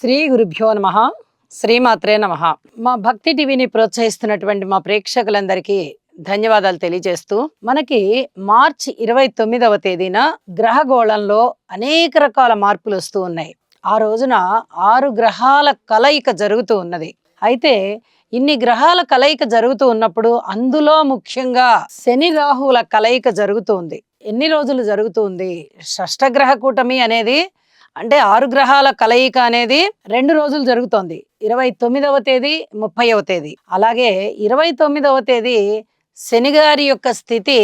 శ్రీ గురుభ్యో నమ శ్రీమాత్రే నమ. మా భక్తి టీవీని ప్రోత్సహిస్తున్నటువంటి మా ప్రేక్షకులందరికీ ధన్యవాదాలు తెలియజేస్తూ మనకి మార్చి ఇరవై తొమ్మిదవ తేదీన గ్రహగోళంలో అనేక రకాల మార్పులు వస్తూ ఉన్నాయి. ఆ రోజున ఆరు గ్రహాల కలయిక జరుగుతూ ఉన్నది. అయితే ఇన్ని గ్రహాల కలయిక జరుగుతూ ఉన్నప్పుడు అందులో ముఖ్యంగా శని రాహువుల కలయిక జరుగుతుంది ఎన్ని రోజులు జరుగుతుంది షష్టగ్రహ కూటమి అనేది అంటే ఆరు గ్రహాల కలయిక అనేది రెండు రోజులు జరుగుతోంది. ఇరవై తొమ్మిదవ తేదీ ముప్పైవ తేదీ. అలాగే ఇరవై తొమ్మిదవ తేదీ శనిగారి యొక్క స్థితి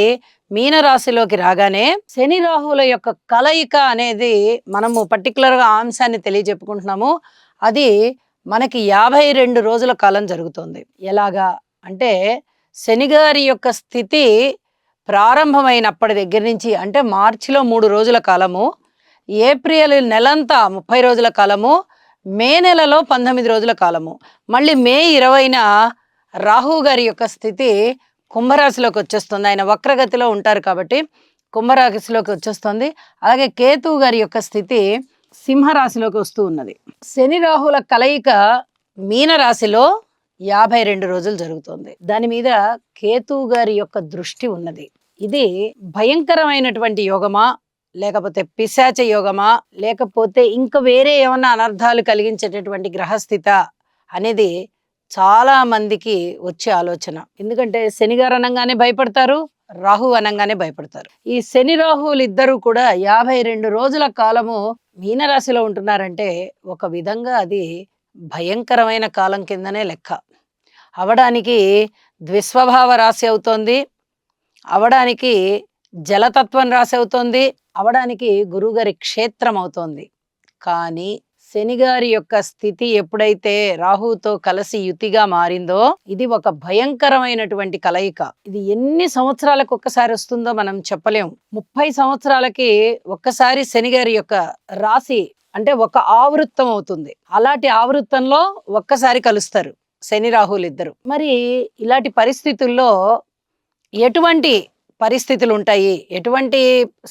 మీనరాశిలోకి రాగానే శని రాహుల యొక్క కలయిక అనేది మనము పర్టికులర్గా అంశాన్ని తెలియజెప్పుకుంటున్నాము. అది మనకి యాభై రెండు రోజుల కాలం జరుగుతుంది. ఎలాగా అంటే శనిగారి యొక్క స్థితి ప్రారంభమైనప్పటి దగ్గర నుంచి అంటే మార్చిలో మూడు రోజుల కాలము ఏప్రిల్ నెలంతా ముప్పై రోజుల కాలము మే నెలలో పంతొమ్మిది రోజుల కాలము. మళ్ళీ మే ఇరవైన రాహు గారి యొక్క స్థితి కుంభరాశిలోకి వచ్చేస్తుంది. ఆయన వక్రగతిలో ఉంటారు కాబట్టి కుంభరాశిలోకి వచ్చేస్తుంది. అలాగే కేతువు గారి యొక్క స్థితి సింహరాశిలోకి వస్తూ ఉన్నది. శని రాహుల కలయిక మీనరాశిలో యాభై రెండు రోజులు జరుగుతుంది. దాని మీద కేతువు గారి యొక్క దృష్టి ఉన్నది. ఇది భయంకరమైనటువంటి యోగమా? లేకపోతే పిశాచ యోగమా? లేకపోతే ఇంకా వేరే ఏమైనా అనర్థాలు కలిగించేటటువంటి గ్రహస్థిత అనేది చాలా మందికి వచ్చే ఆలోచన. ఎందుకంటే శనిగారు అనగానే భయపడతారు రాహు అనగానే భయపడతారు. ఈ శని రాహువులు ఇద్దరు కూడా యాభై రెండు రోజుల కాలము మీనరాశిలో ఉంటున్నారంటే ఒక విధంగా అది భయంకరమైన కాలం కిందనే లెక్క. అవడానికి ద్విస్వభావ రాశి అవుతోంది అవడానికి జలతత్వం రాశి అవుతోంది అవడానికి గురువుగారి క్షేత్రం అవుతోంది కానీ శనిగారి యొక్క స్థితి ఎప్పుడైతే రాహుతో కలిసి యుతిగా మారిందో ఇది ఒక భయంకరమైనటువంటి కలయిక. ఇది ఎన్ని సంవత్సరాలకు ఒక్కసారి వస్తుందో మనం చెప్పలేం. ముప్పై సంవత్సరాలకి ఒక్కసారి శనిగారి యొక్క రాశి అంటే ఒక ఆవృత్తం అవుతుంది. అలాంటి ఆవృత్తంలో ఒక్కసారి కలుస్తారు శని రాహులు ఇద్దరు మరి ఇలాంటి పరిస్థితుల్లో ఎటువంటి పరిస్థితులు ఉంటాయి ఎటువంటి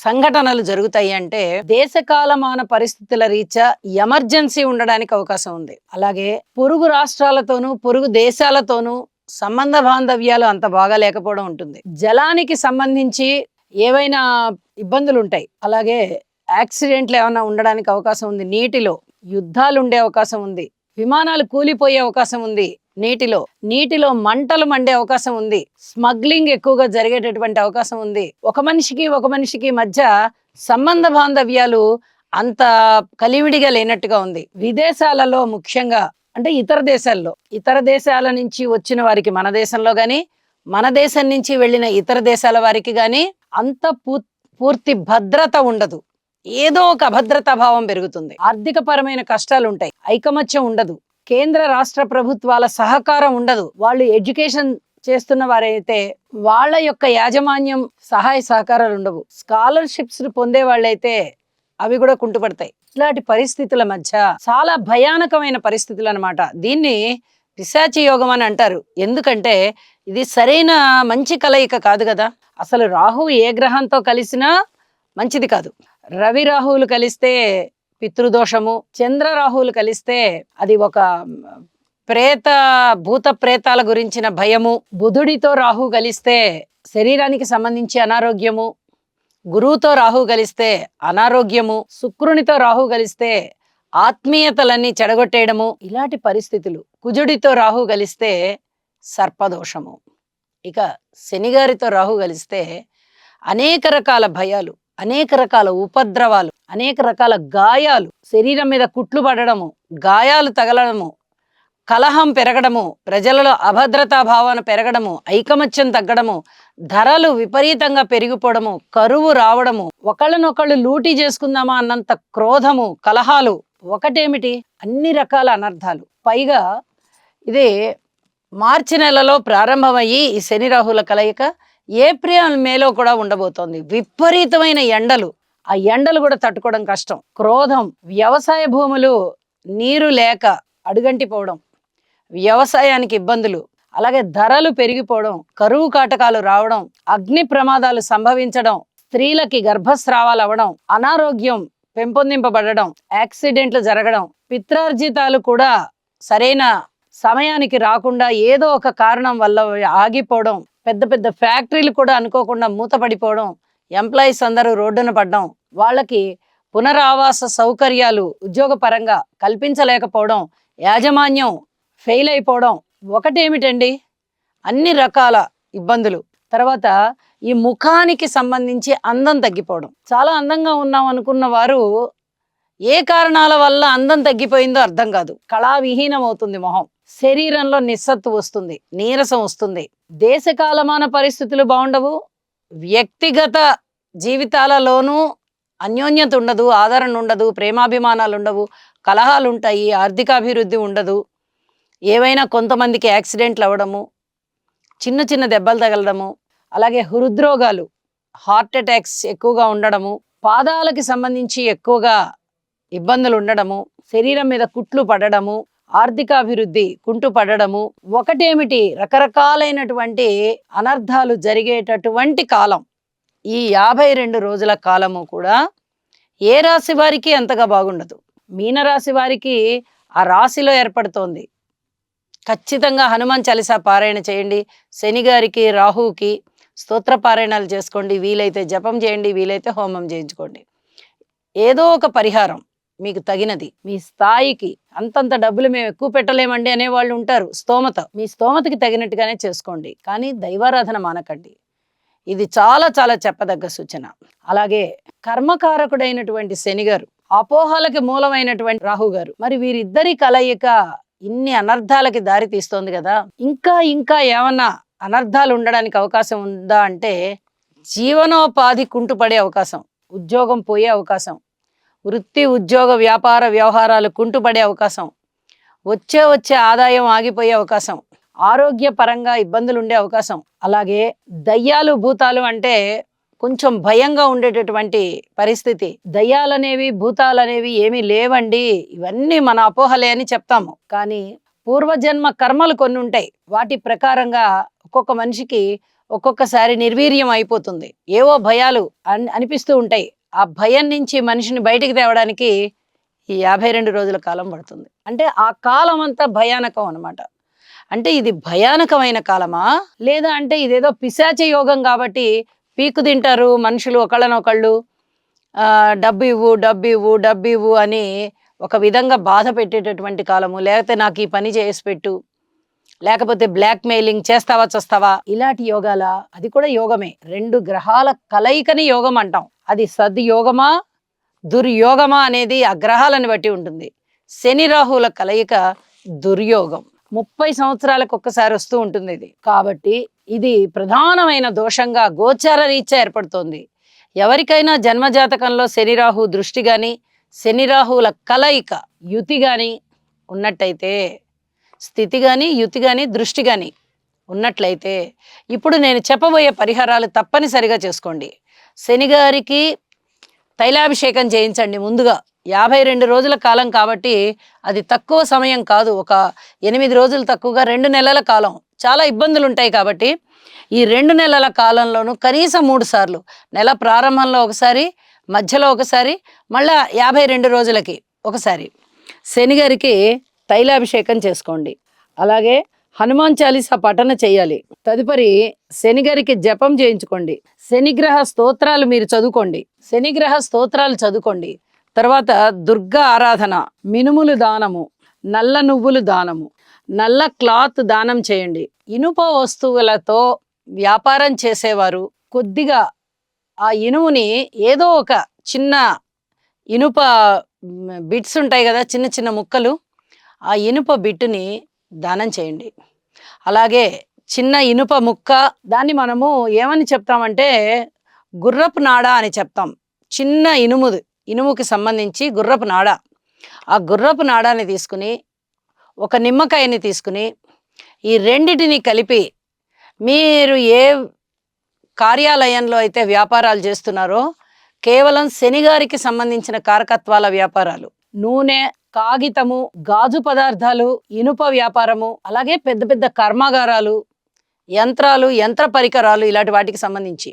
సంఘటనలు జరుగుతాయి అంటే దేశకాలమాన పరిస్థితుల రీత్యా ఎమర్జెన్సీ ఉండడానికి అవకాశం ఉంది. అలాగే పొరుగు రాష్ట్రాలతోనూ పొరుగు దేశాలతోనూ సంబంధ బాంధవ్యాలు అంత బాగా లేకపోవడం ఉంటుంది. జలానికి సంబంధించి ఏవైనా ఇబ్బందులు ఉంటాయి అలాగే యాక్సిడెంట్లు ఏమైనా ఉండడానికి అవకాశం ఉంది. నీటిలో యుద్ధాలు ఉండే అవకాశం ఉంది. విమానాలు కూలిపోయే అవకాశం ఉంది. నీటిలో నీటిలో మంటలు మండే అవకాశం ఉంది. స్మగ్లింగ్ ఎక్కువగా జరిగేటటువంటి అవకాశం ఉంది. ఒక మనిషికి ఒక మనిషికి మధ్య సంబంధ బాంధవ్యాలు అంత కలివిడిగా లేనట్టుగా ఉంది. విదేశాలలో ముఖ్యంగా అంటే ఇతర దేశాల్లో ఇతర దేశాల నుంచి వచ్చిన వారికి మన దేశంలో గాని మన దేశం నుంచి వెళ్ళిన ఇతర దేశాల వారికి గాని అంత పూ- పూర్తి భద్రత ఉండదు. ఏదో ఒక అభద్రతా భావం పెరుగుతుంది. ఆర్థిక పరమైన కష్టాలు ఉంటాయి ఐకమత్యం ఉండదు. కేంద్ర రాష్ట్ర ప్రభుత్వాల సహకారం ఉండదు. వాళ్ళు ఎడ్యుకేషన్ చేస్తున్న వారైతే వాళ్ళ యొక్క యాజమాన్యం సహాయ సహకారాలు ఉండవు. స్కాలర్షిప్స్ పొందే వాళ్ళైతే అవి కూడా కుంటుపడతాయి. ఇలాంటి పరిస్థితుల మధ్య చాలా భయానకమైన పరిస్థితులు అనమాట దీన్ని పిశాచి యోగం అని అంటారు. ఎందుకంటే ఇది సరైన మంచి కలయిక కాదు కదా. అసలు రాహు ఏ గ్రహంతో కలిసినా మంచిది కాదు. రవి రాహువులు కలిస్తే పితృదోషము. చంద్ర రాహువులు కలిస్తే అది ఒక ప్రేత భూత ప్రేతాల గురించిన భయము. బుధుడితో రాహు కలిస్తే శరీరానికి సంబంధించి అనారోగ్యము. గురువుతో రాహు కలిస్తే అనారోగ్యము. శుక్రునితో రాహు కలిస్తే ఆత్మీయతలన్నీ చెడగొట్టేయడము. ఇలాంటి పరిస్థితులు. కుజుడితో రాహు కలిస్తే సర్పదోషము. ఇక శనిగారితో రాహు కలిస్తే అనేక రకాల భయాలు. అనేక రకాల ఉపద్రవాలు అనేక రకాల గాయాలు శరీరం మీద కుట్లు పడడము గాయాలు తగలడము కలహం పెరగడము ప్రజలలో అభద్రతా భావన పెరగడము ఐకమత్యం తగ్గడము ధరలు విపరీతంగా పెరిగిపోవడము కరువు రావడము ఒకళ్ళనొకళ్ళు లూటీ చేసుకుందామా అన్నంత క్రోధము కలహాలు ఒకటేమిటి? అన్ని రకాల అనర్థాలు. పైగా ఇది మార్చి నెలలో ప్రారంభమయ్యి ఈ శని రాహుల కలయిక ఏప్రిల్ మేలో కూడా ఉండబోతోంది. విపరీతమైన ఎండలు. ఆ ఎండలు కూడా తట్టుకోవడం కష్టం. క్రోధం. వ్యవసాయ భూములు నీరు లేక అడుగంటిపోవడం. వ్యవసాయానికి ఇబ్బందులు. అలాగే ధరలు పెరిగిపోవడం. కరువు కాటకాలు రావడం. అగ్ని ప్రమాదాలు సంభవించడం. స్త్రీలకి గర్భస్రావాలు అవ్వడం అనారోగ్యం పెంపొందింపబడడం. యాక్సిడెంట్లు జరగడం. పిత్రార్జితాలు కూడా సరైన సమయానికి రాకుండా ఏదో ఒక కారణం వల్ల ఆగిపోవడం. పెద్ద పెద్ద ఫ్యాక్టరీలు కూడా అనుకోకుండా మూతపడిపోవడం ఎంప్లాయీస్ అందరూ రోడ్డున పడడం వాళ్ళకి పునరావాస సౌకర్యాలు ఉద్యోగపరంగా కల్పించలేకపోవడం యాజమాన్యం ఫెయిల్ అయిపోవడం ఒకటేమిటండి? అన్ని రకాల ఇబ్బందులు. తర్వాత ఈ ముఖానికి సంబంధించి అందం తగ్గిపోవడం. చాలా అందంగా ఉన్నాం అనుకున్న వారు ఏ కారణాల వల్ల అందం తగ్గిపోయిందో అర్థం కాదు. కళావిహీనం అవుతుంది మొహం. శరీరంలో నిస్సత్తు వస్తుంది నీరసం వస్తుంది. దేశకాలమాన పరిస్థితులు బాగుండవు. వ్యక్తిగత జీవితాలలోనూ అన్యోన్యత ఉండదు ఆదరణ ఉండదు ప్రేమాభిమానాలు ఉండవు కలహాలు ఉంటాయి ఆర్థికాభివృద్ధి ఉండదు. ఏవైనా కొంతమందికి యాక్సిడెంట్లు అవ్వడము చిన్న చిన్న దెబ్బలు తగలడము అలాగే హృద్రోగాలు హార్ట్ అటాక్స్ ఎక్కువగా ఉండడము పాదాలకి సంబంధించి ఎక్కువగా ఇబ్బందులు ఉండడము శరీరం మీద కుట్లు పడడము ఆర్థికాభివృద్ధి కుంటుపడడము ఒకటేమిటి? రకరకాలైనటువంటి అనర్థాలు జరిగేటటువంటి కాలం. ఈ యాభై రెండు రోజుల కాలము కూడా ఏ రాశి వారికి అంతగా బాగుండదు. మీనరాశి వారికి ఆ రాశిలో ఏర్పడుతోంది. ఖచ్చితంగా హనుమాన్ చలిసా పారాయణ చేయండి. శని గారికి రాహుకి స్తోత్ర పారాయణాలు చేసుకోండి. వీలైతే జపం చేయండి. వీలైతే హోమం చేయించుకోండి. ఏదో ఒక పరిహారం. మీకు తగినది. మీ స్థాయికి అంతంత డబ్బులు మేము ఎక్కువ పెట్టలేమండి అనేవాళ్ళు ఉంటారు. స్తోమత. మీ స్తోమతకి తగినట్టుగానే చేసుకోండి. కానీ దైవారాధన మానకండి. ఇది చాలా చాలా చెప్పదగ్గ సూచన. అలాగే కర్మకారకుడైనటువంటి శని గారు అపోహలకి మూలమైనటువంటి రాహు గారు మరి వీరిద్దరి కలయిక ఇన్ని అనర్థాలకి దారి తీస్తోంది కదా. ఇంకా ఇంకా ఏమన్నా అనర్థాలు ఉండడానికి అవకాశం ఉందా అంటే జీవనోపాధి కుంటుపడే అవకాశం ఉద్యోగం పోయే అవకాశం వృత్తి ఉద్యోగ వ్యాపార వ్యవహారాలు కుంటుపడే అవకాశం. వచ్చే వచ్చే ఆదాయం ఆగిపోయే అవకాశం. ఆరోగ్యపరంగా ఇబ్బందులు ఉండే అవకాశం. అలాగే దయ్యాలు భూతాలు అంటే కొంచెం భయంగా ఉండేటటువంటి పరిస్థితి. దయ్యాలనేవి భూతాలనేవి ఏమీ లేవండి. ఇవన్నీ మన అపోహలే అని చెప్తాము. కానీ పూర్వజన్మ కర్మలు కొన్ని ఉంటాయి. వాటి ప్రకారంగా ఒక్కొక్క మనిషికి ఒక్కొక్కసారి నిర్వీర్యం అయిపోతుంది. ఏవో భయాలు అనిపిస్తూ ఉంటాయి. ఆ భయం నుంచి మనిషిని బయటికి తేవడానికి ఈ యాభై రెండు రోజుల కాలం పడుతుంది. అంటే ఆ కాలం అంతా భయానకం అనమాట అంటే ఇది భయానకమైన కాలమా? లేదా అంటే ఇదేదో పిశాచ యోగం కాబట్టి పీకు తింటారు మనుషులు ఒకళ్ళనొకళ్ళు డబ్బు ఇవ్వు డబ్బు ఇవ్వు డబ్బు ఇవ్వు అని ఒక విధంగా బాధ పెట్టేటటువంటి కాలము. లేకపోతే నాకు ఈ పని చేసి పెట్టు. లేకపోతే బ్లాక్ మెయిలింగ్ చేస్తావా చేస్తావా? ఇలాంటి యోగాల అది కూడా యోగమే. రెండు గ్రహాల కలయికని యోగం అంటాం. అది సద్యోగమా దుర్యోగమా అనేది ఆ గ్రహాలను బట్టి ఉంటుంది. శని రాహుల కలయిక దుర్యోగం. ముప్పై సంవత్సరాలకు ఒక్కసారి వస్తూ ఉంటుంది ఇది. కాబట్టి ఇది ప్రధానమైన దోషంగా గోచార రీత్యా ఏర్పడుతోంది. ఎవరికైనా జన్మజాతకంలో శనిరాహు దృష్టి కానీ శనిరాహువుల కలయిక యుతి కానీ ఉన్నట్టయితే స్థితి కానీ యుతి కానీ దృష్టి కానీ ఉన్నట్లయితే ఇప్పుడు నేను చెప్పబోయే పరిహారాలు తప్పనిసరిగా చేసుకోండి. శనిగారికి తైలాభిషేకం చేయించండి ముందుగా. యాభై రెండు రోజుల కాలం కాబట్టి అది తక్కువ సమయం కాదు. ఒక ఎనిమిది రోజులు తక్కువగా రెండు నెలల కాలం. చాలా ఇబ్బందులు ఉంటాయి కాబట్టి ఈ రెండు నెలల కాలంలోనూ కనీసం మూడు సార్లు. నెల ప్రారంభంలో ఒకసారి మధ్యలో ఒకసారి మళ్ళా యాభై రెండు రోజులకి ఒకసారి. శనిగారికి తైలాభిషేకం చేసుకోండి. అలాగే హనుమాన్ చాలీసా పఠన చేయాలి. తదుపరి శనిగారికి జపం చేయించుకోండి. శనిగ్రహ స్తోత్రాలు మీరు చదువుకోండి. శనిగ్రహ స్తోత్రాలు చదువుకోండి. తర్వాత దుర్గా ఆరాధన మినుములు దానము నల్ల నువ్వులు దానము నల్ల క్లాత్ దానం చేయండి. ఇనుప వస్తువులతో వ్యాపారం చేసేవారు కొద్దిగా ఆ ఇనుముని ఏదో ఒక చిన్న ఇనుప బిట్స్ ఉంటాయి కదా చిన్న చిన్న ముక్కలు ఆ ఇనుప బిట్టుని దానం చేయండి. అలాగే చిన్న ఇనుప ముక్క దాన్ని మనము ఏమని చెప్తామంటే గుర్రపు నాడ అని చెప్తాం. చిన్న ఇనుముది ఇనుముకి సంబంధించి గుర్రపు నాడ. ఆ గుర్రపు నాడాన్ని తీసుకుని ఒక నిమ్మకాయని తీసుకుని ఈ రెండిటిని కలిపి మీరు ఏ కార్యాలయంలో అయితే వ్యాపారాలు చేస్తున్నారో కేవలం శనిగారికి సంబంధించిన కారకత్వాల వ్యాపారాలు. నూనె కాగితము గాజు పదార్థాలు ఇనుప వ్యాపారము అలాగే పెద్ద పెద్ద కర్మాగారాలు యంత్రాలు యంత్ర పరికరాలు ఇలాంటి వాటికి సంబంధించి.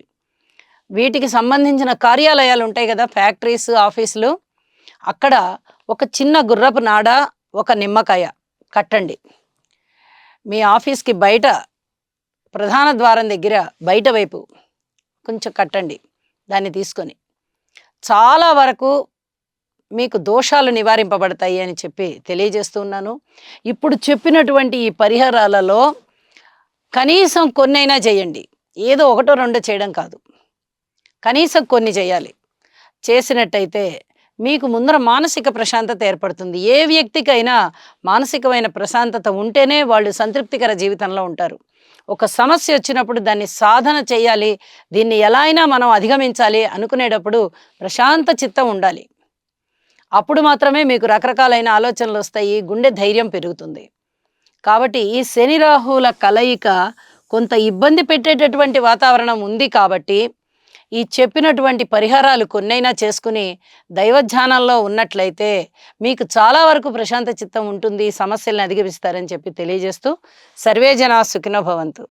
వీటికి సంబంధించిన కార్యాలయాలు ఉంటాయి కదా ఫ్యాక్టరీస్ ఆఫీసులు. అక్కడ ఒక చిన్న గుర్రపు నాడ ఒక నిమ్మకాయ కట్టండి. మీ ఆఫీస్కి బయట ప్రధాన ద్వారం దగ్గర బయట వైపు కొంచెం కట్టండి దాన్ని తీసుకొని. చాలా వరకు మీకు దోషాలు నివారింపబడతాయి అని చెప్పి తెలియజేస్తున్నాను ఇప్పుడు చెప్పినటువంటి ఈ పరిహారాలలో కనీసం కొన్నైనా చేయండి. ఏదో ఒకటో రెండో చేయడం కాదు. కనీసం కొన్ని చేయాలి. చేసినట్టయితే మీకు ముందర మానసిక ప్రశాంతత ఏర్పడుతుంది. ఏ వ్యక్తికైనా మానసికమైన ప్రశాంతత ఉంటేనే వాళ్ళు సంతృప్తికర జీవితంలో ఉంటారు. ఒక సమస్య వచ్చినప్పుడు దాన్ని సాధన చేయాలి. దీన్ని ఎలా అయినా మనం అధిగమించాలి అనుకునేటప్పుడు ప్రశాంత చిత్తం ఉండాలి. అప్పుడు మాత్రమే మీకు రకరకాలైన ఆలోచనలు వస్తాయి గుండె ధైర్యం పెరుగుతుంది. కాబట్టి ఈ శని రాహువుల కలయిక కొంత ఇబ్బంది పెట్టేటటువంటి వాతావరణం ఉంది కాబట్టి ఈ చెప్పినటువంటి పరిహారాలు కొన్నైనా చేసుకుని దైవధ్యానంలో ఉన్నట్లయితే మీకు చాలా వరకు ప్రశాంత చిత్తం ఉంటుంది ఈ అధిగమిస్తారని చెప్పి తెలియజేస్తూ సర్వేజనా సుఖినో భవంతు.